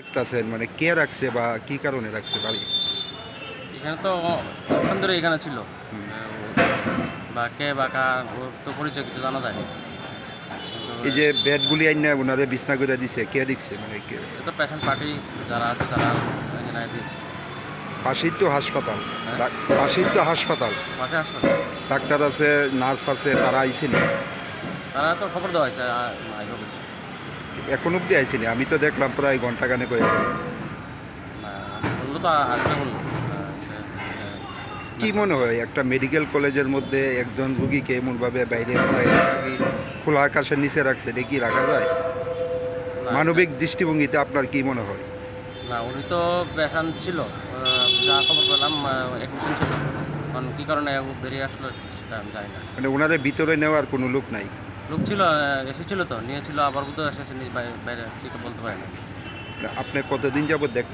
দেখতেছেন মানে কে রাখছে বা কি কারণে রাখছে বাড়ি? এখানে তো অনেকক্ষণ ধরে এখানে ছিল। বা কে বা কার ওর তো পরিচয় কিছু জানা যায়নি। এই যে বেডগুলি আইনা ওনারে বিছনা করে দিছে কে দিচ্ছে? মানে কে? তো পেশেন্ট পার্টি যারা আছে তারা এখানে দিয়েছে। পাশেই তো হাসপাতাল। হ্যাঁ। পাশেই তো হাসপাতাল। পাশে হাসপাতাল। ডাক্তার আছে নার্স আছে তারা আইছিল তারা তো খবর দেওয়া হয়েছে এখন অব্দি আইছিনি আমি তো দেখলাম প্রায় ঘণ্টা গানে আহ, সে- কি মনে হয় একটা মেডিকেল কলেজের মধ্যে একজন রুগীকে এমনভাবে বাইরে খোলা আকাশের নিচে রাখছে এটা কি রাখা যায়? মানবিক দৃষ্টিভঙ্গিতে আপনার কি মনে হয়? না উনি তো পেশেন্ট ছিল। যা খবর পেলাম অ্যাডমিশন ছিল। কারণ কী কারণে বেরিয়ে আসলো সেটা আমি জানি না। মানে ওনাদের ভিতরে নেওয়ার কোনো লোক নাই? লোক ছিল এসেছিল তো, নিয়েছিল, আবার বোধহয় এসেছে বাইরে ঠিক বলতে পারি না। মানে আপনি কতদিন যাবত দেখ